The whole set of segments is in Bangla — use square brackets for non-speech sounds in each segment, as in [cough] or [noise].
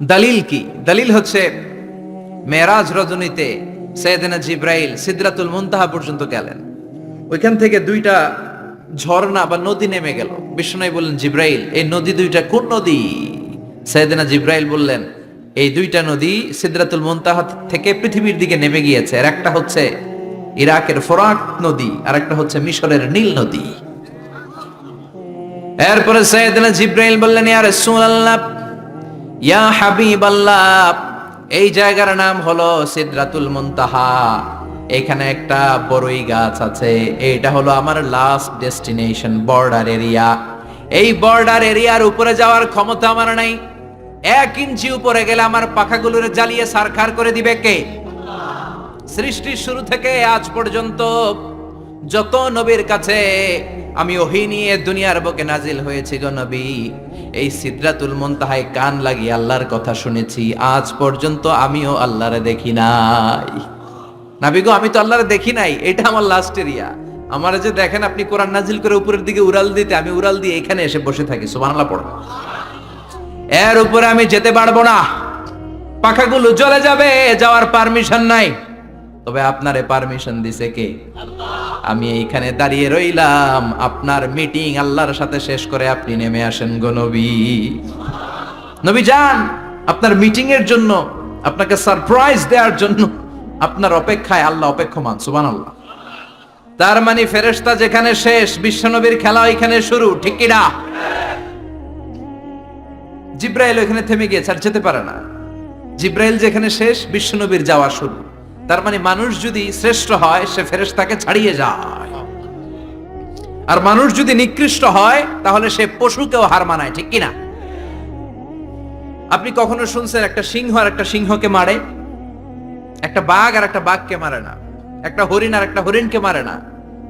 দলিল কি? দলিল হচ্ছে মেরাজ রজনীতে সৈয়দনা জিব্রাইল সিদরাতুল মুনতাহা পর্যন্ত গেলেন। ওইখান থেকে দুইটা ঝর্ণা বা নদী নেমে গেল। বিষ্ণু বললেন, জিব্রাইল, এই নদী দুইটা কোন নদী? সৈয়দনা জিব্রাইল বললেন, এই দুইটা নদী সিদরাতুল মুনতাহা থেকে পৃথিবীর দিকে নেমে গিয়েছে। আর একটা হচ্ছে ইরাকের ফোরাক নদী, আর একটা হচ্ছে মিশরের নীল নদী। এরপরে সৈয়দনা জিব্রাইল বললেন, ইয়া রাসূলুল্লাহ ইয়া হাবিব আল্লাহ এই জায়গার নাম হলো সিদরাতুল মুনতাহা। এখানে একটা বড়ই গাছ আছে, এইটা হলো আমার লাস্ট ডেস্টিনেশন বর্ডার এরিয়া এই বর্ডার এরিয়ার উপরে যাওয়ার ক্ষমতা আমার নাই। এক ইঞ্চি উপরে গেলে আমার পাখাগুলোর জ্বালিয়ে সারখার করে দিবে কে? সৃষ্টির শুরু থেকে আজ পর্যন্ত যত নবীর কাছে আমি ওহি নিয়ে দুনিয়ার বুকে নাজিল হয়েছি গো নবী, এই সিদরাতুল মুনতাহায় কান লাগিয়ে আল্লাহর কথা শুনেছি। আজ পর্যন্ত আমিও আল্লাহরে দেখি নাই। নাবি গো, আমি তো আল্লাহরে দেখি নাই, এটা আমার লাস্ট এরিয়া আমার যে দেখেন আপনি কোরআন নাজিল করে উপরের দিকে উড়াল দিতে, আমি উড়াল দিয়ে এখানে এসে বসে থাকি, সুবহানাল্লাহ পড়ো। এর উপরে আমি যেতে পারব না। পাখাগুলো চলে যাবে, যাওয়ার পারমিশন নাই। তবে আপনারে পারমিশন দিছে কে? আমি এইখানে দাঁড়িয়ে রইলাম। আপনার মিটিং আল্লাহর সাথে শেষ করে আপনি নেমে আসেন গো নবী। নবী যান, আপনার মিটিং এর জন্য, আপনাকে সারপ্রাইজ দেওয়ার জন্য, আপনার অপেক্ষায় আল্লাহ অপেক্ষমান, সুবহানাল্লাহ। তার মানে ফেরেশতা যেখানে শেষ, বিশ্বনবীর খেলা ওইখানে শুরু, ঠিক কি না? জিব্রাইল ওইখানে থেমে গিয়েছে আর যেতে পারে না। জিব্রাইল যেখানে শেষ, বিশ্বনবীর যাওয়া শুরু। তার মানে মানুষ যদি শ্রেষ্ঠ হয়, সে ফেরেশতাকে ছাড়িয়ে যায়। আর মানুষ যদি নিকৃষ্ট হয়, তাহলে সে পশুকেও হার মানায়, ঠিক কিনা? আপনি কখনো শুনছেন একটা সিংহ আর একটা সিংহকে মারে? একটা বাঘ আর একটা বাঘকে মারে না। একটা হরিণ আর একটা হরিণকে মারে না।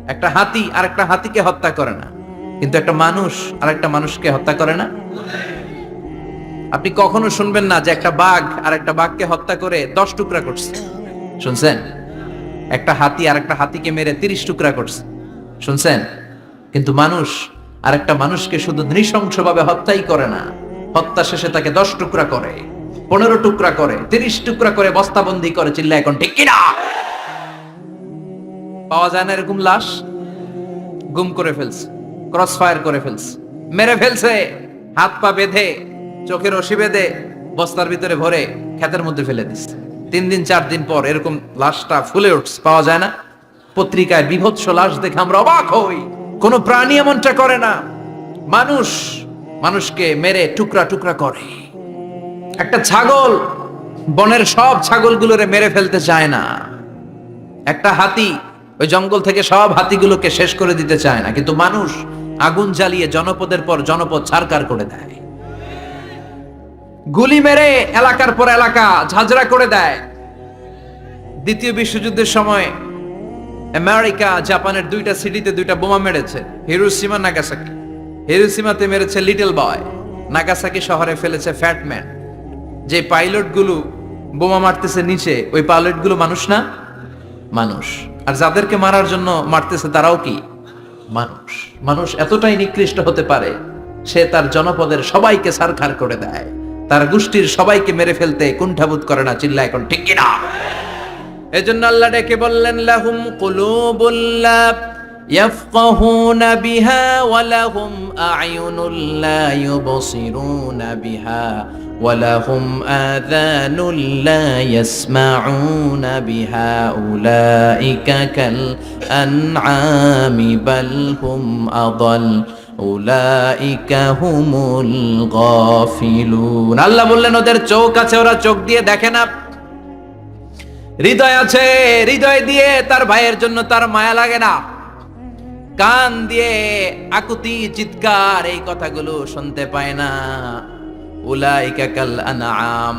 একটা হাতি আর একটা হাতিকে হত্যা করে না। কিন্তু একটা মানুষ আর একটা মানুষকে হত্যা করে না? আপনি কখনো শুনবেন না যে একটা বাঘ আর একটা বাঘকে হত্যা করে দশ টুকরা করছে? শুনছেন? একটা হাতি আর একটা হাতিকে মেরে তিরিশ টুকরা করছে। শুনছেন? কিন্তু মানুষ আর একটা মানুষকে শুধু নৃশংসভাবে হত্যাই করে না। হত্যা শেষে তাকে দশ টুকরা করে, পনেরো টুকরা করে, তিরিশ টুকরা করে বস্তাবন্দি করে চিল্লা এখন ঠিক কিনা? পাওয়া যায় না এরকম লাশ? গুম করে ফেলছে ক্রস ফায়ার করে ফেলছে, মেরে ফেলছে, হাত পা বেঁধে, চোখের রশি বেঁধে, বস্তার ভিতরে ভরে, ক্ষেতের মধ্যে ফেলে দিচ্ছে। তিন দিন, চার দিন পর এরকম লাশটা ফুলে উঠছে, পাওয়া যায় না। পত্রিকায় বিভৎস লাশ দেখে আমরা অবাক হই। কোন প্রাণী এমনটা করে না। মানুষ, মানুষকে মেরে টুকরা টুকরা করে। একটা ছাগল, বনের সব ছাগলগুলোরে মেরে ফেলতে চায় না। একটা হাতি, ওই জঙ্গল থেকে সব হাতিগুলোকে শেষ করে দিতে চায় না। কিন্তু মানুষ আগুন জ্বালিয়ে জনপদের পর জনপদ ছারকার করে দেয়। গুলি মেরে এলাকার পর এলাকা ঝাঁঝরা করে দেয়। দ্বিতীয় বিশ্বযুদ্ধের সময় আমেরিকা জাপানের দুইটা সিটিতে দুইটা বোমা মেরেছে হিরোসীমা নাগাসাকি। হিরোসীমাতে মেরেছে লিটল বয়, নাগাসাকি শহরে ফেলেছে ফ্যাটম্যান যে পাইলটগুলো বোমা মারতেছে নিচে, ওই পাইলটগুলো মানুষ না? মানুষ। আর যাদেরকে মারার জন্য মারতেছে তারাও কি? মানুষ। মানুষ এতটাই নিকৃষ্ট হতে পারে, সে তার জনপদের সবাইকে সারখার করে দেয়। তার গোষ্ঠীর সবাইকে মেরে ফেলতে কুণ্ঠাবোধ করে না চিল্লা এখন ঠিক কিনা এজন্য আল্লাহ ডেকে বললেন লাহুম কুলুবুল্লা يفقهون بها ولهم أعين لا يبصرون بها ولهم آذان لا يسمعون بها أولئك كالأنعام بل هم أضل أولئك هم الغافلون আল্লাহ বললেন, ওদের চোখ আছে, ওরা চোখ দিয়ে দেখে না। হৃদয় আছে, হৃদয় দিয়ে তার ভাইয়ের জন্য তার মায়া লাগে না। কান দিয়ে আকুতি, চিৎকার, এই কথাগুলো শুনতে পায় না। উলাইকা কাল আনআম।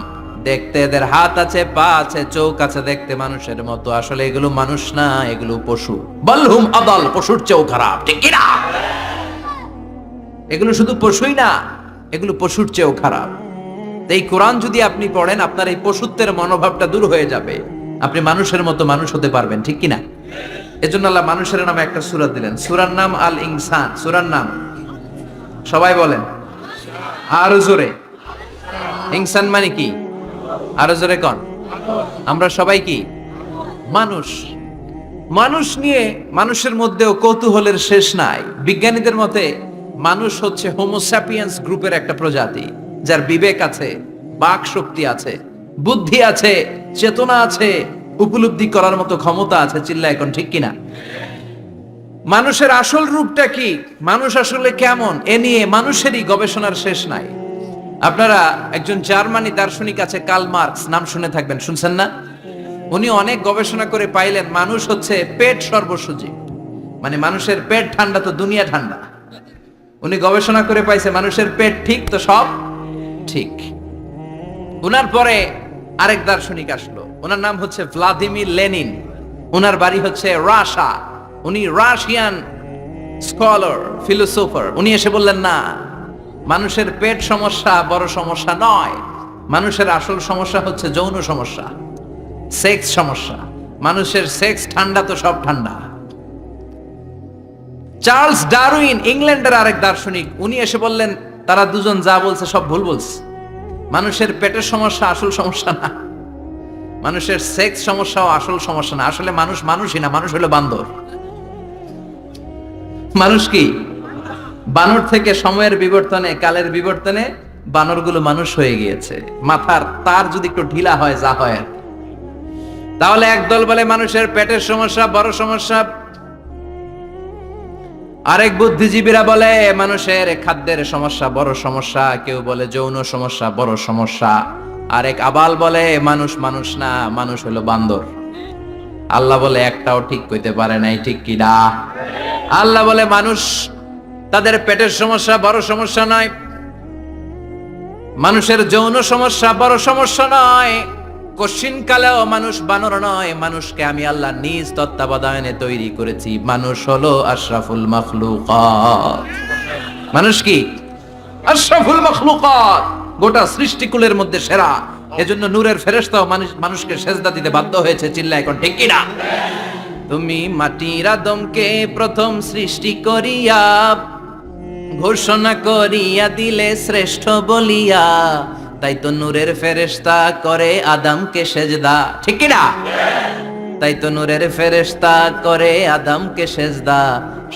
দেখতে এদের হাত আছে, পা আছে, চোখ আছে দেখতে মানুষের মতো। আসলে এগুলো মানুষ না, এগুলো পশু। বলহুম আদল, পশুর চেয়েও খারাপ, ঠিক কি না? এগুলো শুধু পশুই না, এগুলো পশুর চেয়েও খারাপ। এই কোরআন যদি আপনি পড়েন, আপনার এই পশুত্বের মনোভাবটা দূর হয়ে যাবে। আপনি মানুষের মতো মানুষ হতে পারবেন, ঠিক কিনা? এজন্য আল্লাহ মানুষের নামে একটা সূরা দিলেন। সূরার নাম আল ইনসান। সূরার নাম? সবাই বলেন। আর জোরে। ইনসান মানে কি? আরও জোরে কন। আমরা সবাই কি? মানুষ। মানুষ নিয়ে মানুষের মধ্যেও কৌতূহলের শেষ নাই। বিজ্ঞানীদের মতে মানুষ হচ্ছে হোমোস্যাপিয়েন্স গ্রুপের একটা প্রজাতি, যার বিবেক আছে, বাক শক্তি আছে, বুদ্ধি আছে, চেতনা আছে, উপলব্ধি করার মতো ক্ষমতা আছে চিল্লা এখন ঠিক কিনা? মানুষের আসল রূপটা কি? মানুষ আসলে কেমন? এ নিয়ে মানুষেরই গবেষণার শেষ নাই। আপনারা একজন জার্মানি দার্শনিক আছে কার্ল মার্কস নাম শুনে থাকবেন, শুনছেন না? উনি অনেক গবেষণা করে পাইলেন, মানুষ হচ্ছে পেট সর্বসুজী। মানে মানুষের পেট ঠান্ডা তো দুনিয়া ঠান্ডা। উনি গবেষণা করে পাইছে মানুষের পেট ঠিক তো সব? ঠিক। উনার পরে আরেক দার্শনিক আসলো। ওনার নাম হচ্ছে ভ্লাদিমির লেনিন। ওনার বাড়ি হচ্ছে রাশা। উনি রাশিয়ান স্কলার, ফিলোসোফার। উনি এসে বললেন, না, মানুষের পেট সমস্যা বড় সমস্যা নয়। মানুষের আসল সমস্যা হচ্ছে যৌন সমস্যা, সেক্স সমস্যা। মানুষের সেক্স ঠান্ডা তো সব ঠান্ডা। চার্লস ডারউইন, ইংল্যান্ডের আরেক দার্শনিক, উনি এসে বললেন, তারা দুজন যা বলছে সব ভুল বলছে। মানুষের পেটের সমস্যা আসল সমস্যা না। মানুষের সেক্স সমস্যাও আসল সমস্যা না। আসলে মানুষ মানুষই না, মানুষ হলো বান্দর। মানুষ কি? বানর থেকে সময়ের বিবর্তনে, কালের বিবর্তনে বানরগুলো মানুষ হয়ে গিয়েছে। মাথার তার যদি একটু ঢিলা হয়, যা হয়। তাহলে একদল বলে মানুষের পেটের সমস্যা, বড় সমস্যা আরেক বুদ্ধিজীবীরা বলে, মানুষের খাদ্যের সমস্যা বড় সমস্যা। কেউ বলে, যৌন সমস্যা বড় সমস্যা। আরেক আবাল বলে, মানুষ মানুষ না, মানুষ হলো বান্দর। আল্লাহ বলে, একটাও ঠিক কইতে পারে নাই, ঠিক কি না? আল্লাহ বলে, মানুষ তাদের পেটের সমস্যা বড় সমস্যা নয়। মানুষের যৌন সমস্যা বড় সমস্যা নয়। কশিন কালেও মানুষ বানর নয়। মানুষকে আমি আল্লাহ নিজ তত্ত্বাবধানে তৈরি করেছি। মানুষ হলো আশরাফুল মখলুকাত। মানুষ কি? আশরাফুল মখলুকাত। গোটা সৃষ্টিকুলের মধ্যে সেরা। এজন্য নূরের ফেরেশতাও মানুষ মানুষকে সেজদা দিতে বাধ্য হয়েছে। চিল্লা, এখন ঠিক কিনা? তুমি মাটির আদমকে প্রথম সৃষ্টি করিয়া ঘোষণা করিয়া দিলে শ্রেষ্ঠ বলিয়া তাই তো নূরের ফেরেশতা করে আদমকে সেজদা, ঠিক না? তাই তো নূরের ফেরেশতা করে আদমকে সেজদা,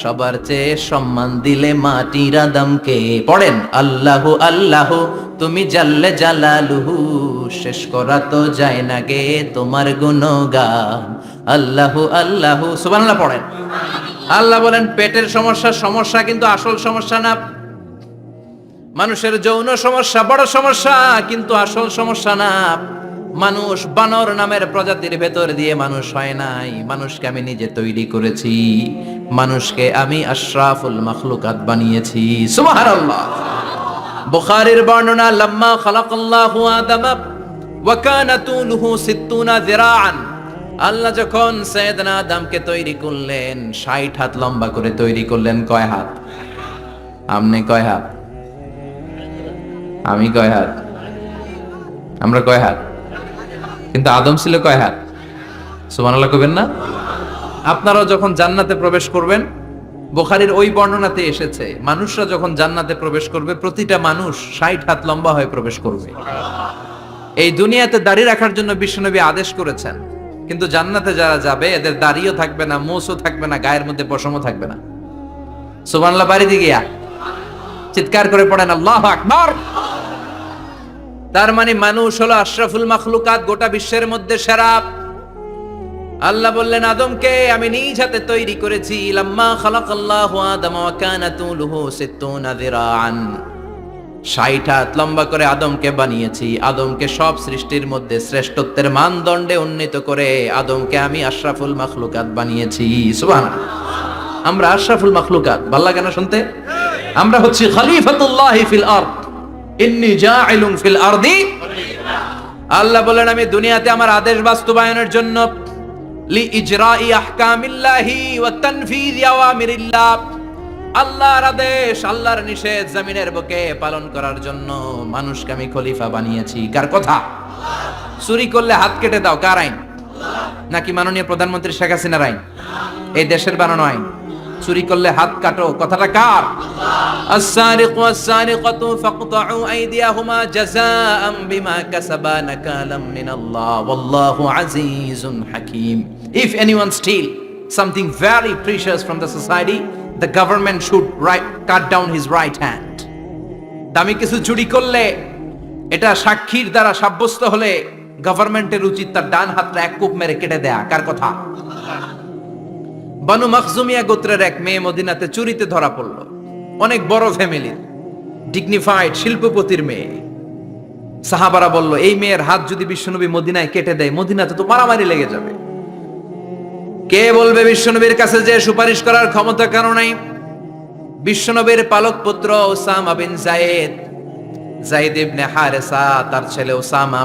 সবার চেয়ে সম্মান দিলে মাটির আদমকে। পড়েন, আল্লাহু আল্লাহু, তুমি জাল্লে জালালুহু, শেষ করা তো যায় না গে তোমার গুণগান। আল্লাহু আল্লাহু, সুবহানাল্লাহ পড়েন। আল্লাহ বলেন, পেটের সমস্যা সমস্যা কিন্তু আসল সমস্যা না মানুষের যৌন সমস্যা বড় সমস্যা, কিন্তু আসল সমস্যা না। মানুষ বানর নামের প্রজাতির ভেতর দিয়ে মানুষ হয় নাই। মানুষকে আমি নিজে তৈরি করেছি। মানুষকে আমি আশরাফুল মখলুকাত বানিয়েছি। বুখারীর বর্ণনা, লাম্মা খালাকাল্লাহু আদম, ওয়া কানা তুলুহু 60 যিরাআন। আল্লাহ যখন সৈয়দনা আদমকে তৈরি করলেন 60 হাত লম্বা করে তৈরি করলেন কয় হাত? আমনে কয় হাত? আমি কয় হাত? আমরা কয় হাত? কিন্তু আদম ছিল কয় হাত? সুবহানাল্লাহ কবেন না? আপনারাও যখন জান্নাতে প্রবেশ করবেন, বোখারির ওই বর্ণনাতে এসেছে, মানুষরা যখন জান্নাতে প্রবেশ করবে, প্রতিটা মানুষ ষাট হাত লম্বা হয়ে প্রবেশ করবে। এই দুনিয়াতে দাড়ি রাখার জন্য বিশ্বনবী আদেশ করেছেন, কিন্তু জান্নাতে যারা যাবে, এদের দাড়িও থাকবে না মোসও থাকবে না, গায়ের মধ্যে পশমও থাকবে না। সুবহানাল্লাহ, বাড়িতে গিয়া চিৎকার করে পড়েন, আল্লাহ আকবার! তার মানে মানুষ হলো আশরাফুল মাখলুকাত গোটা বিশ্বের মধ্যে সেরা। আল্লাহ বললেন, আদমকে আমি নিজ হাতে তৈরি করেছি। লাম্মা খালাকাল্লাহু আদম ওয়া কানা তুলুহু সিত্তুনা যিরাআন। 60 হাত লম্বা করে আদমকে বানিয়েছি। আদমকে সব সৃষ্টির মধ্যে শ্রেষ্ঠত্বের মানদণ্ডে উন্নীত করে আদমকে আমি আশরাফুল মাখলুকাত বানিয়েছি। সুবহানাল্লাহ। আমরা আশরাফুল মাখলুকাত। ভালো লাগে না শুনতে? আমরা হচ্ছি খলিফাতুল্লাহি ফিল আরদ। ইন্নী জাইলুন ফিল আরদি। আল্লাহ বলেন, আমি দুনিয়াতে আমার আদেশ বাস্তবায়নের জন্য লি ইজরাই আহকামিল্লাহি ওয়া তানফিজ আল্লাহর আদেশ, আল্লাহর নিষেধ জমিনের বুকে পালন করার জন্য মানুষকে আমি খলিফা বানিয়েছি। কার কথা? চুরি করলে হাত কেটে দাও, কার আইন? নাকি মাননীয় প্রধানমন্ত্রী শেখ হাসিনার আইন? এই দেশের বানানো আইন। চুরি করলে হাত কাটো কথাটা কার? ফাকতাউ আইদিয়াহুমা বিমা কাসাবা নাকালাম মিনাল্লাহ ওয়াল্লাহু আজিজুন হাকীম। If anyone still something very precious from the society the government should right, cut down his right hand. দামি কিছু চুরি করলে এটা সাক্ষীর দ্বারা সাব্যস্ত হলে গভর্নমেন্টের উচিত তার ডান হাতটা এক কূপ মেরে কেটে দেয়া। কার কথা? বানু মখজুমিয়া গোত্রের এক মেয়ে মদিনাতে চুরিতে ধরা পড়ল। অনেক বড় ফ্যামিলির ডিগনিফাইড শিল্পপতির মেয়ে। সাহাবারা বলল, এই মেয়ের হাত যদি বিশ্বনবী মদিনায় কেটে দেয়, মদিনাতে তো মারামারি লেগে যাবে। কে বলবে বিশ্বনবীর কাছে যে সুপারিশ করার ক্ষমতা কারও নাই? বিশ্বনবীর পালক পুত্র Osama bin Zaid. Zaid ibn Haritha, তার ছেলে ওসামা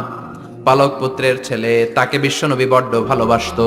পালক পুত্রের ছেলে, তাকে বিশ্বনবী বড্ড ভালোবাসতো।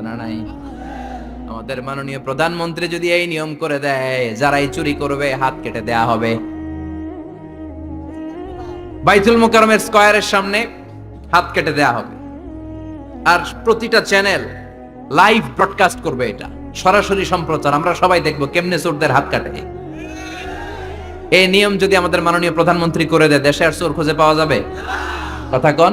আসানা নাই। আমাদের মাননীয় প্রধানমন্ত্রী যদি এই নিয়ম করে দেয়, যারাই চুরি করবে, হাত কেটে দেয়া হবে। বাইতুল মোকারমের স্কয়ারের সামনে হাত কেটে দেয়া হবে। আর প্রতিটা চ্যানেল লাইভ ব্রডকাস্ট করবে এটা। সরাসরি সম্প্রচার, আমরা সবাই দেখব কেমনে চোরদের হাত কাটে। এই নিয়ম যদি আমাদের মাননীয় প্রধানমন্ত্রী করে দেয়, দেশে আর চোর খুঁজে পাওয়া যাবে? কথা কন।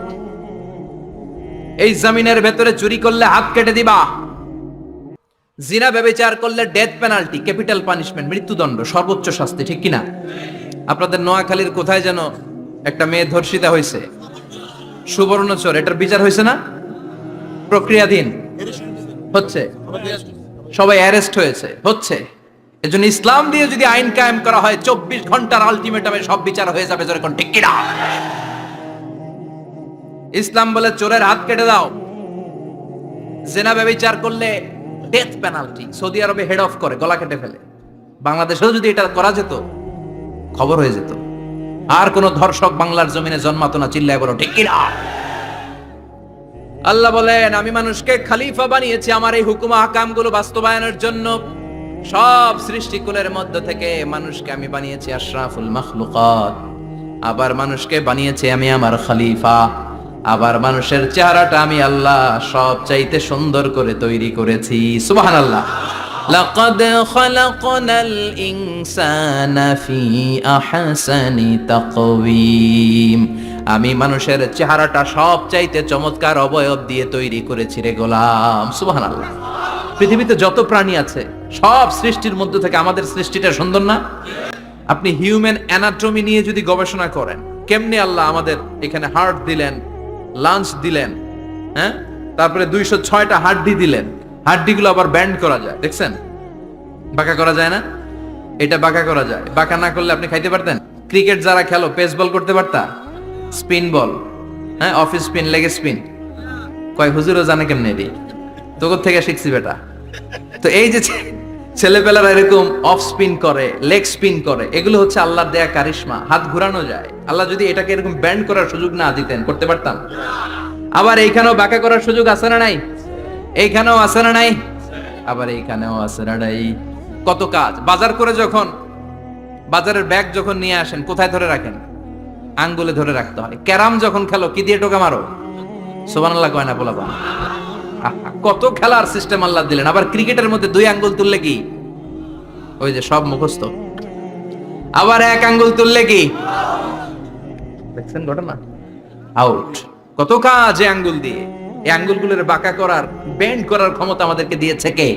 এই জমিনের ভেতরে চুরি করলে হাত কেটে দিবা। জিনা ব্যবচার করলে ডেথ পেনাল্টি ক্যাপিটাল পানিশমেন্ট মৃত্যুদণ্ড, সর্বোচ্চ শাস্তি, ঠিক কিনা? আপনাদের নোয়াখালীর কোথায় যেন একটা মেয়ে ধর্ষিতা হয়েছে? সুবর্ণচর, এটার বিচার হয়েছে না? প্রক্রিয়াধীন। হচ্ছে। সবাই অ্যারেস্ট হয়েছে। হচ্ছে। এজন্য ইসলাম দিয়ে যদি আইন কায়েম করা হয়, চব্বিশ ঘণ্টার আলটিমেটামে সব বিচার হয়ে যাবে যেরকম ঠিক কিনা? ইসলাম বলে চোরের হাত কেটে দাও। জেনা ব্যবচার করলে ডেথ পেনাল্টি সৌদি আরবে হেড অফ করে, গলা কেটে ফেলে। বাংলাদেশেও যদি এটা করা যেত, খবর হয়ে যেত। আর কোন ধর্ষক বাংলার জমিনে জন্মাতো না, চিল্লায় বলো, ঠিক আল্লাহ বলেন, আমি মানুষকে খালিফা বানিয়েছি, আমার এই হুকুম আকামগুলো বাস্তবায়নের জন্য। সব সৃষ্টিকুলের মধ্য থেকে মানুষকে আমি বানিয়েছি আশরাফুল মখলুকাত। আবার মানুষকে বানিয়েছি আমি আমার খলিফা। আবার মানুষের চেহারাটা আমি আল্লাহ সব চাইতে সুন্দর করে তৈরি করেছি সুবাহান আল্লাহ لقد خلقنا الإنسان في أحسن تقويم আমি মানুষের চেহারাটা সব চাইতে চমৎকার অবয়ব দিয়ে তৈরি করেছি রে গোলাম সুবাহান আল্লাহ পৃথিবীতে যত প্রাণী আছে সব সৃষ্টির মধ্যে থেকে আমাদের সৃষ্টিটা সুন্দর না আপনি হিউম্যান অ্যানাটমি নিয়ে যদি গবেষণা করেন কেমনে আল্লাহ আমাদের এখানে হার্ট দিলেন লাঞ্চ দিলেন হ্যাঁ? তারপরে দুইশো ছয়টা হাড্ডি দিলেন। হাড্ডিগুলো আবার ব্যান্ড করা যায়, দেখছেন? বাঁকা করা যায় না? এটা বাঁকা করা যায়। বাঁকা না করলে আপনি খাইতে পারতেন? ক্রিকেট যারা খেলো পেস বল করতে পারতা? স্পিন বল হ্যাঁ? অফিস স্পিন, লেগে স্পিন। কয়, হুজুরও জানে কেমনে এটি? তোর থেকে শিখছি বেটা। তো এই যে ছেলেপেলারা এরকম অফ স্পিন করে লেগ স্পিন করে, এগুলো হচ্ছে আল্লাহর দেয়া কারিশমা, হাত ঘুরানো যায়। আল্লাহ যদি এটাকে এরকম ব্যান্ড করার সুযোগ না দিতেন, করতে পারতাম। আবার এইখানেও বাঁকা করার সুযোগ আছে না নাই? এইখানেও আছে না নাই? আবার এইখানেও আছে না নাই? কত কাজ। বাজার করে যখন, বাজারের ব্যাগ যখন নিয়ে আসেন, কোথায় ধরে রাখেন? আঙ্গুলে ধরে রাখতে হয়। ক্যারাম যখন খেলো, কি দিয়ে টোকা মারো? সোবান আল্লাহ কয় না বলা [laughs] কত খেলার সিস্টেম আল্লাহ দিলেন। আবার ক্রিকেটের মধ্যে দুই আঙ্গুল তুললে কি? ওই যে সব মুখস্থ। আবার এক আঙ্গুল তুললে কি? দেখছেন ঘটনা? আউট কত কাজ আঙ্গুল দিয়ে। এই আঙ্গুলগুলোর বাঁকা করার বেন্ড করার ক্ষমতা আমাদেরকে দিয়েছে কে?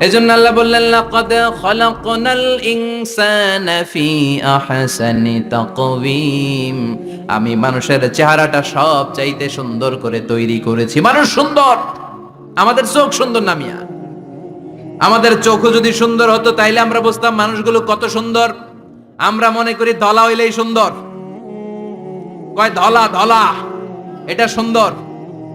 এজন্য আল্লাহ বললেন, লাকাদ খলাকনাল ইনসানা ফি আহসানি তাকওয়িম। আমি মানুষের চেহারাটা সব চাইতে সুন্দর করে তৈরি করেছি। মানুষ সুন্দর, আমাদের চোখ সুন্দর নামিয়া আমাদের চোখও যদি সুন্দর হতো, তাইলে আমরা বুঝতাম মানুষগুলো কত সুন্দর। আমরা মনে করি ধলা হইলেই সুন্দর। কয় ধলা ধলা? এটা সুন্দর।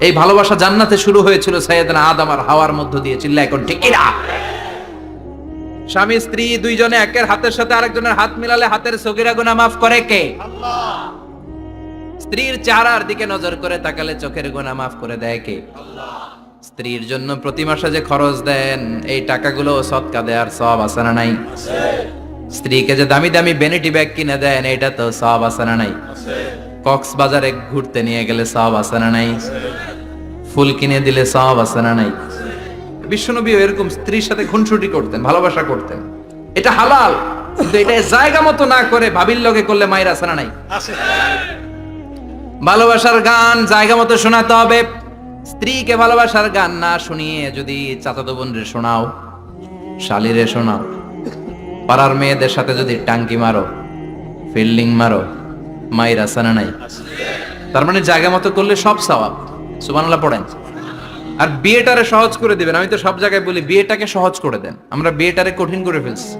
এই ভালোবাসা জান্নাতে শুরু হয়েছিল সৈয়দনা আদম আর হাওয়ার মধ্য দিয়ে, চিল্লা এখন, ঠিক কিনা? স্বামী, স্ত্রী, দুইজনে একের হাতের সাথে আরেকজনের হাত মিলালে হাতের সগিরা গুনাহ মাফ করে কে? স্ত্রীর চেহারার দিকে নজর করে তাকালে চোখের গুনাহ মাফ করে দেয় কে? স্ত্রীর জন্য প্রতি মাসে যে খরচ দেন, এই টাকাগুলো সৎকা দেয়ার সব আছে না নাই? স্ত্রীকে যে দামি দামি বেনিটি ব্যাগ কিনে দেন এটা তো সব আছে না নাই? কক্সবাজারে ঘুরতে নিয়ে গেলে সব আছে না নাই? ফুল কিনে দিলে সব আছে না নাই? বিশ্বনবী এরকম স্ত্রীর সাথে খুনসুটি করতেন ভালোবাসা করতেন। এটা হালাল কিন্তু এটা জায়গা মতো না করে ভাবির লগে করলে মায়ের আছে না নাই? ভালোবাসার গান জায়গা মতো শোনাতে হবে। স্ত্রীকে ভালোবাসার গান না শুনিয়ে যদি চাচাতো বোনরে শোনাও শালিরে শোনাও পাড়ার মেয়েদের সাথে যদি টাঙ্কি মারো ফিল্ডিং মারো মায়ের আসানা নাই? তার মানে জায়গা মতো করলে সব সওয়াব। সুবহানাল্লাহ, পড়েন। আর বিয়েটারে সহজ করে দিবেন। আমি তো সব জায়গায় বলি, বিয়েটাকে সহজ করে দেন। আমরা বিয়েটারে কঠিন করে ফেলছি।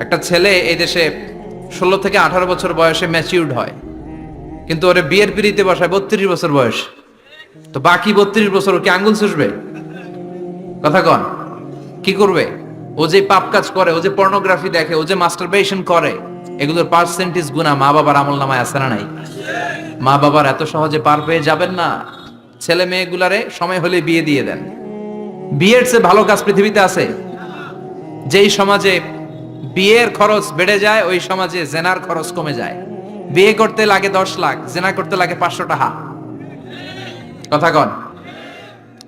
একটা ছেলে এই দেশে ষোলো থেকে আঠারো বছর বয়সে ম্যাচিউর্ড হয়। কিন্তু ওরে বিয়ের পিড়িতে বসায় বত্রিশ বছর বয়স। তো বাকি বত্রিশ বছর ও কি আঙ্গুল চুষবে? কথা কন, কি করবে? ও যে পাপ কাজ করে, ও যে পর্নোগ্রাফি দেখে, ও যে মাস্টারবেশন করে, এগুলোর পার্সেন্টেজ গুণা মা বাবার আমল নামায় আছে না নাই? মা বাবার এত সহজে পার পেয়ে যাবেন না। ছেলে মেয়েগুলারে সময় হলে বিয়ে দিয়ে দেন। বিয়ের চেয়ে ভালো কাজ পৃথিবীতে আছে। যেই সমাজে বিয়ের খরচ বেড়ে যায়, ওই সমাজে জেনার খরচ কমে যায়। বিয়ে করতে লাগে দশ লাখ, জেনা করতে লাগে পাঁচশো টাকা। কথা কন।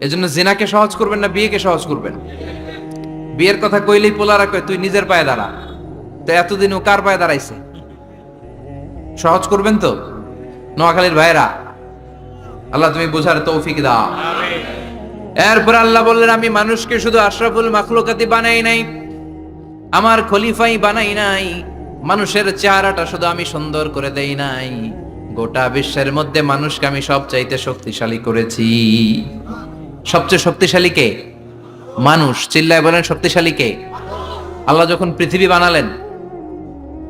এজন্য জেনাকে সহজ করবেন না বিয়েকে সহজ করবেন। বিয়ের কথা কইলেই পোলারা কয়, তুই নিজের পায়ে দাঁড়া। তো এতদিন ও কার পায়ে দাঁড়াইছে? সহজ করবেন তো? নোয়াখালীর ভাইরা আল্লাহ তুমি বোঝার তৌফিক দাও। এরপর আল্লাহ বললেন, আমি মানুষকে শুধু আশরাফুল মাখলুকাতি বানাই নাই, আমার খলিফাই বানাই নাই, মানুষের চেহারাটা শুধু আমি সুন্দর করে দেই নাই, গোটা বিশ্বের মধ্যে মানুষকে আমি সব চাইতে শক্তিশালী করেছি। সবচেয়ে শক্তিশালী কে? মানুষ। চিল্লায় বলেন, শক্তিশালী কে? আল্লাহ যখন পৃথিবী বানালেন,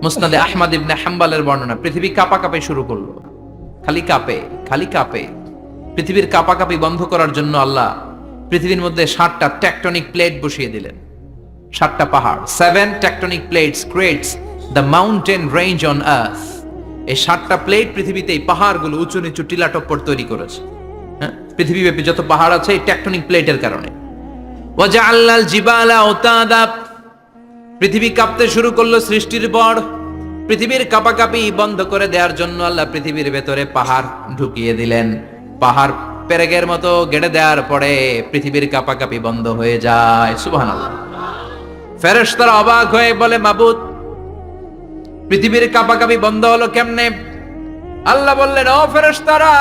মুসনাদে আহমদ ইবনে হাম্বালের বর্ণনা, পৃথিবী কাপা কাপে শুরু করল। খালি কাপে খালি কাপে। পৃথিবীর কাপাকাপি বন্ধ করার জন্য আল্লাহ পৃথিবীর মধ্যে ষাটটা টেকটনিক প্লেট বসিয়ে দিলেন। সাতটা পাহাড়। Seven tectonic plates creates the mountain range on earth এই সাতটা প্লেট পৃথিবীতে এই পাহাড়গুলো উঁচু নিচু টিলা টপ্পর তৈরি করেছে। হ্যাঁ? পৃথিবীব্যাপী যত পাহাড় আছে এই টেকটনিক প্লেটের কারণে। ওয়াজআল্লাল জিবালা উতাদা। পৃথিবী কাঁপতে শুরু করল সৃষ্টির পর। পৃথিবীর কাপাকাপি বন্ধ করে দেওয়ার জন্য আল্লাহ পৃথিবীর ভেতরে পাহাড় ঢুকিয়ে দিলেন। পাহাড় পেরেগের মতো গেড়ে দেওয়ার পরে পৃথিবীর কাপাকাপি বন্ধ হয়ে যায়। সুবহানাল্লাহ। ফেরেশতারা অবাক হয়ে বলে, মাবুদ, পৃথিবীর কাপাকাপি বন্ধ হলো কেমনে? আল্লাহ বললেন, ও ফেরেশতারা,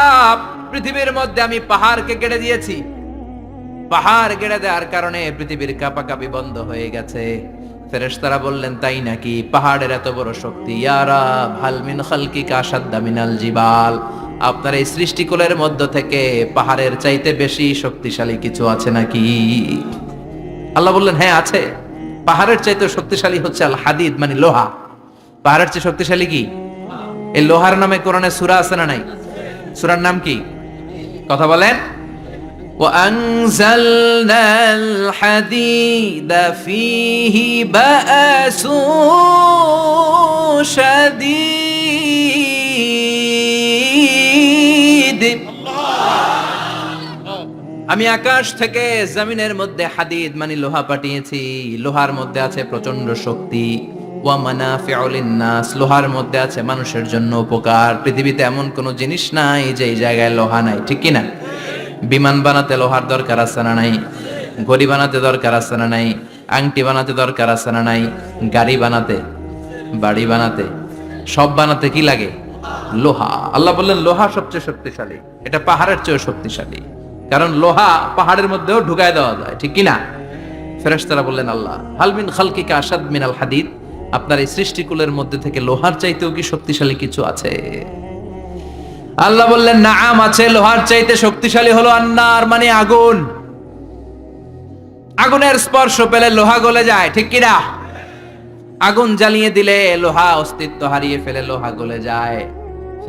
পৃথিবীর মধ্যে আমি পাহাড়কে কেটে দিয়েছি। পাহাড় গেড়ে দেওয়ার কারণে পৃথিবীর কাপাকাপি বন্ধ হয়ে গেছে। ফেরেশতারা বললেন, তাই নাকি? পাহাড়ের এত বড় শক্তি ইয়ারা ভালমিন খালকিকা সাদ্দা মিনাল জিবাল। আপনার এই সৃষ্টিকুলের মধ্য থেকে পাহাড়ের চাইতে বেশি শক্তিশালী কিছু আছে নাকি আল্লাহ বললেন হ্যাঁ আছে পাহাড়ের চাইতে শক্তিশালী হচ্ছে আল হাদিদ মানে লোহা পাহাড়ের চেয়ে শক্তিশালী কি এই লোহার নামে কোরআনে সূরা আছে না নাই সূরার নাম কি কথা বলেন وأنزلنا الحديد فيه بأس شديد আমি আকাশ থেকে জমিনের মধ্যে হাদিদ মানে লোহা পাঠিয়েছি। লোহার মধ্যে আছে প্রচণ্ড শক্তি। ওয়া লিন্নাস, লোহার মধ্যে আছে মানুষের জন্য উপকার। পৃথিবীতে এমন কোনো জিনিস নাই যে এই জায়গায় লোহা নাই, ঠিক কি না বিমান বানাতে লোহার দরকার আছে না নাই? ঘড়ি বানাতে দরকার আছে না নাই? আংটি বানাতে দরকার আছে না নাই? গাড়ি বানাতে, বাড়ি বানাতে, সব বানাতে কি লাগে? লোহা। আল্লাহ বললেন, লোহা সবচেয়ে শক্তিশালী। এটা পাহাড়ের চেয়েও শক্তিশালী। কারণ লোহা পাহাড়ের মধ্যেও ঢুকায় দেওয়া যায়, ঠিক কি না ফেরেশতারা বললেন, আল্লাহ হালমিন খালকিকা আসাদ মিনাল হাদিদ? আপনার এই সৃষ্টিকুলের মধ্যে থেকে লোহার চাইতেও কি শক্তিশালী কিছু আছে? আল্লাহ বললেন না আম আছে, লোহার চাইতে শক্তিশালী হলো আন্নার মানে আগুন। আগুনের স্পর্শ পেলে লোহা গলে যায়, ঠিক কিনা? আগুন জ্বালিয়ে দিলে লোহা অস্তিত্ব হারিয়ে ফেলে লোহা গলে যায়।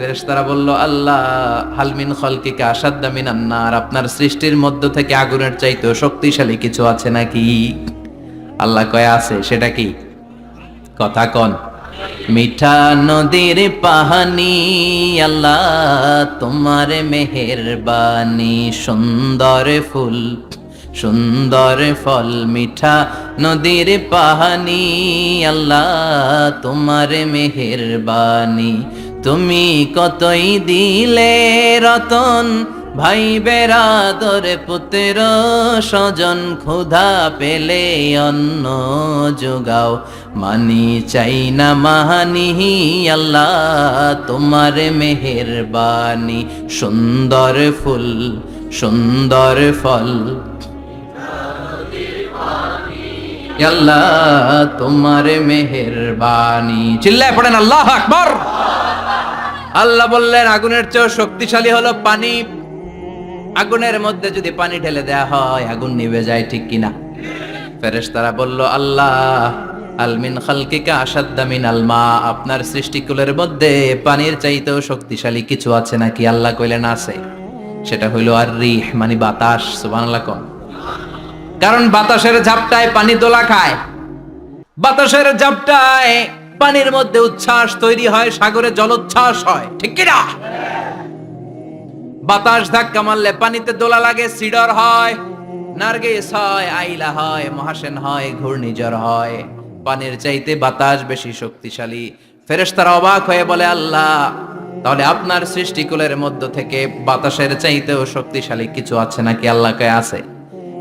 ফেরেশতারা বলল, আল্লাহ হালমিন খলকিকা আসাদ্দা মিনান্নার আপনার সৃষ্টির মধ্য থেকে আগুনের চাইতেও শক্তিশালী কিছু আছে নাকি? আল্লাহ কয়ে, আছে, সেটা কি? কথা কন, মিঠা নদীর পাহানি, আল্লাহ, তোমার মেহেরবানি, সুন্দর ফুল, সুন্দর ফল, মিঠা নদীর পাহানি, আল্লাহ, তোমার মেহেরবানি তুমি কতই দিলে রতন? ভাই বেরাদর পুত্র, স্বজন ক্ষুধা পেলে অন্ন যোগাও। মানি চাই না মাহানি, আল্লাহ তোমার মেহেরবানি। সুন্দর ফুল, সুন্দর ফল। আল্লাহ তোমার মেহেরবানি। চিল্লায় পড়েন, আল্লাহ আকবর। আল্লাহ বললেন, আগুনের চেয়েও শক্তিশালী হলো পানি। আগুনের মধ্যে যদি পানি ঢেলে দেয়া হয়, আগুন নিভে যায় ঠিক কিনা? ফেরেশতারা বলল, আল্লাহ আলমিন খালকিকা আসাদ্দা মিন আলমা আপনার সৃষ্টিকুলের মধ্যে পানির চাইতেও শক্তিশালী কিছু আছে নাকি? আল্লাহ কইলেন, আছে। সেটা হইল আর রিহ মানে বাতাস, সুবহানাল্লাহ কোন। কারণ বাতাসের ঝাপটায় পানি দোলা খায়। বাতাসের ঝাপটায় পানির মধ্যে উচ্ছ্বাস তৈরি হয়, সাগরে জলোচ্ছ্বাস হয়। ঠিক কিনা? বাতাস ধাক্কা মারলে পানিতে দোলা লাগে, সিডর হয়, নার্গিস হয়, আইলা হয়, মহাসেন হয়, ঘূর্ণিঝড় হয়। পানির চাইতে বাতাস বেশি শক্তিশালী। ফেরেশতারা অবাক হয়ে বলে, আল্লাহ, তাহলে আপনার সৃষ্টিকুলের মধ্য থেকে বাতাসের চাইতেও শক্তিশালী কিছু আছে নাকি? আল্লাহকে আছে।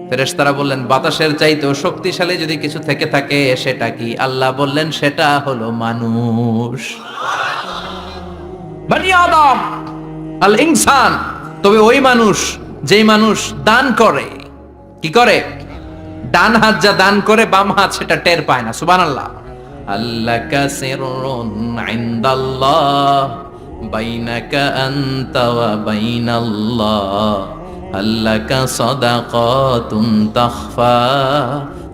ফেরেশতারা বললেন বাতাসের চাইতেও শক্তিশালী যদি কিছু থেকে থাকে সেটা কি? আল্লাহ বললেন সেটা হলো মানুষ। আল ইনসান তবে ওই মানুষ যেই মানুষ দান করে কি করে? ডান হাত যা দান করে বাম হাত সেটা টের পায় না সুবহানাল্লাহ। আল্লাহ কাসিরুন ইনদাল্লাহ বাইনাকা আনতা ওয়া বাইনাল্লাহ। আল্লাকা সাদাকাতুন তাখফা,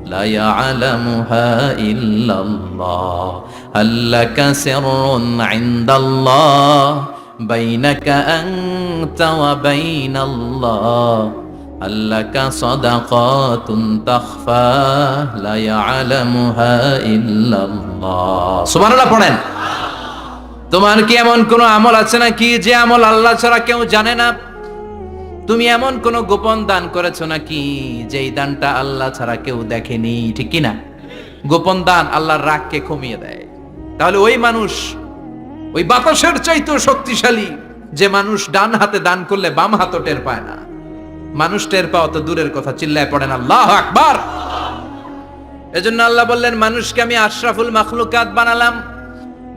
লা ইয়ালামুহা ইল্লাল্লাহ। আল্লাকা সিররুন ইনদাল্লাহ, বাইনাকা আনতা ওয়া বাইনাল্লাহ। আল্লাকা সাদাকাতুন তাখফা, লা ইয়ালামুহা ইল্লাল্লাহ। সুবহানাল্লাহ পড়েন। তোমার কি এমন কোনো আমল আছে নাকি? যে আমল আল্লাহ ছাড়া কেউ জানে না? তুমি এমন কোন গোপন দান করেছ নাকি যেই দানটা আল্লাহ ছাড়া কেউ দেখেনি, ঠিক কি না গোপন দান আল্লাহর রাগকে কমিয়ে দেয়। তাহলে ওই মানুষ, ওই বাতাসের চাইতেও শক্তিশালী, যে মানুষ ডান হাতে দান করলে বাম হাতও টের পায় না। মানুষ টের পাওয়া তো দূরের কথা, চিল্লায় পড়েন, আল্লাহ আকবার! এজন্য আল্লাহ বললেন, মানুষকে আমি আশরাফুল মাখলুকাত বানালাম,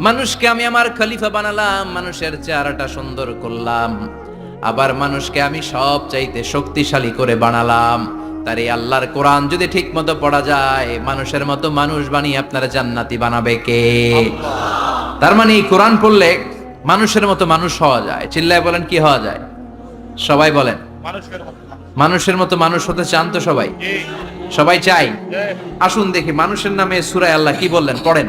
মানুষকে আমি আমার খলিফা বানালাম, মানুষের চেহারাটা সুন্দর করলাম। আবার মানুষকে আমি সব চাইতে শক্তিশালী করে বানালাম। তার এই আল্লাহর কোরআন যদি ঠিক মতো পড়া যায় মানুষের মতো মানুষ বানিয়ে আপনারা জান্নাতি বানাবে কে? তার মানে এই কোরআন পড়লে মানুষের মতো মানুষ হওয়া যায়। চিল্লায় বলেন কি হওয়া যায়? সবাই বলেন। মানুষের মতো মানুষের মতো মানুষ হতে চান তো সবাই? সবাই চাই? আসুন দেখি মানুষের নামে সুরায় আল্লাহ কি বললেন? পড়েন।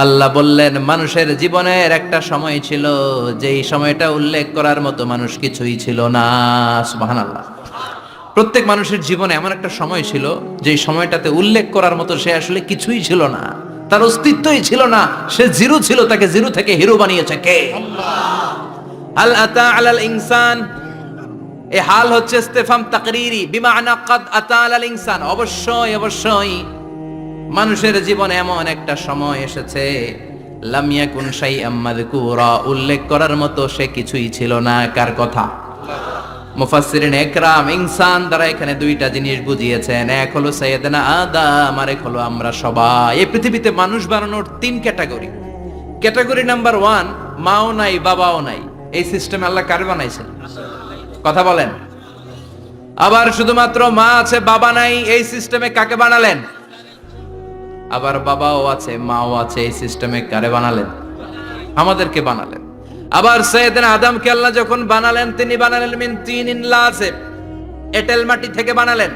আল্লাহ বললেন, মানুষের জীবনের একটা সময় ছিল, যেই সময়টা উল্লেখ করার মতো মানুষ কিছুই ছিল না। সুবহানাল্লাহ। প্রত্যেক মানুষের জীবনে এমন একটা সময় ছিল, যেই সময়টাতে উল্লেখ করার মতো সে আসলে কিছুই ছিল না। তার অস্তিত্বই ছিল না। সে জিরো ছিল, তাকে জিরো থেকে হিরো বানিয়েছে কে? হাল আতা ইনসান। এ হাল হচ্ছে তাকরিরি আলাল ইনসান। অবশ্যই অবশ্যই। মানুষের জীবনে এমন একটা সময় এসেছে, লাম ইয়াকুন শাইআম মাযকুরা, উল্লেখ করার মতো সে কিছুই ছিল না, কার কথা? মুফাসসিরিন একরাম, ইনসান দ্বারা এখানে দুইটা জিনিস বুঝিয়েছেন, এক হলো সাইয়েদনা আদম আর এক হলো আমরা সবাই। এই পৃথিবীতে মানুষ বানানোর তিন ক্যাটাগরি। ক্যাটাগরি নাম্বার ওয়ান, মাও নাই, বাবাও নাই। এই সিস্টেম আল্লাহ কার বানাইছেন? কথা বলেন। আবার শুধুমাত্র মা আছে, বাবা নাই, এই সিস্টেমে কাকে বানালেন? আবার বাবাও আছে, মাও আছে, এই সিস্টেমে কারে বানালেন? আমাদেরকে বানালেন। আবার সৈয়দিন আদমকে আল্লাহ যখন বানালেন, তিনি বানালেন মিন তিন ইনলা আছে এটেল মাটি থেকে বানালেন।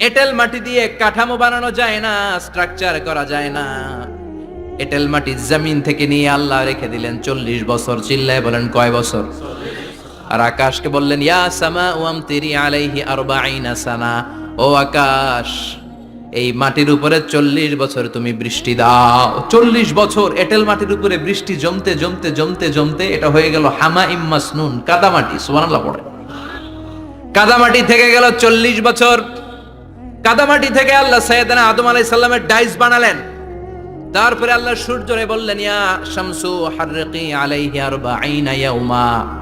এটেল মাটি দিয়ে কাঠামো বানানো যায় না স্ট্রাকচার করা যায় না। এটেল মাটি জমিন থেকে নিয়ে আল্লাহ রেখে দিলেন, চল্লিশ বছর। চিল্লায় বলেন, কয় বছর? আর আকাশকে বললেন, ইয়া সামা ওয়াম তিরি আলাইহি আরবাইনা সানা। ও আকাশ এই মাটির উপরে চল্লিশ বছর তুমি বৃষ্টি দাও। চল্লিশ বছর এটেল মাটির উপরে বৃষ্টি জমতে জমতে জমতে জমতে এটা হয়ে গেল হামা ইম্মাসনুন কাদামাটি, সুবহানাল্লাহ পড়ে। কাদামাটি থেকে গেল চল্লিশ বছর। কাদামাটি থেকে আল্লাহ সৈয়দনা আদম আলাই সাল্লামের ডাইস বানালেন। তারপরে আল্লাহ সূর্যরে বললেন, ইয়া শামসু হাররিকি আলাইহি আরবাঈনা ইয়াউমা।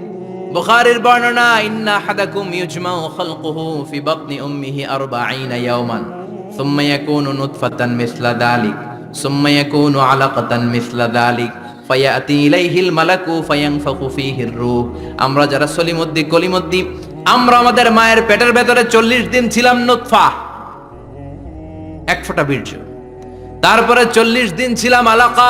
বুখারীর বর্ণনা, ইন্না হাদাকুম ইউজমাউ খালকুহু ফি বাতনি উম্মিহি আরবাঈনা ইয়াওমান, সুম্মা ইয়াকুনু নুতফাতান মিসলা দালিক, সুম্মা ইয়াকুনু আলাকাতান মিসলা দালিক, ফায়াতি ইলাইহিল মালাকু ফায়ানফাখু ফীহির রূহ। আমরা যারা সলিমদ্দি কলিমদ্দি আমরা আমাদের মায়ের পেটের ভেতরে চল্লিশ দিন ছিলাম নুতফা, এক ফোঁটা বীর্য। তারপরে চল্লিশ দিন ছিলাম আলাকা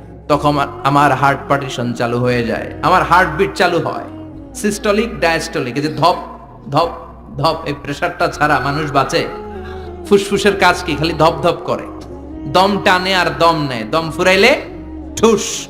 তখন আমার- হার্ট পার্টিশন চালু হয়ে যায়। আমার হার্টবিট চালু হয়। সিস্টলিক ডায়াস্টলিক এই যে ধপ ধপ ধপ, এই প্রেসারটা ছাড়া মানুষ বাঁচে। ফুসফুসের কাজ কি? খালি ধপ ধপ করে। দম টানে আর দম নেয়। দম ফুরাইলে ঠুস।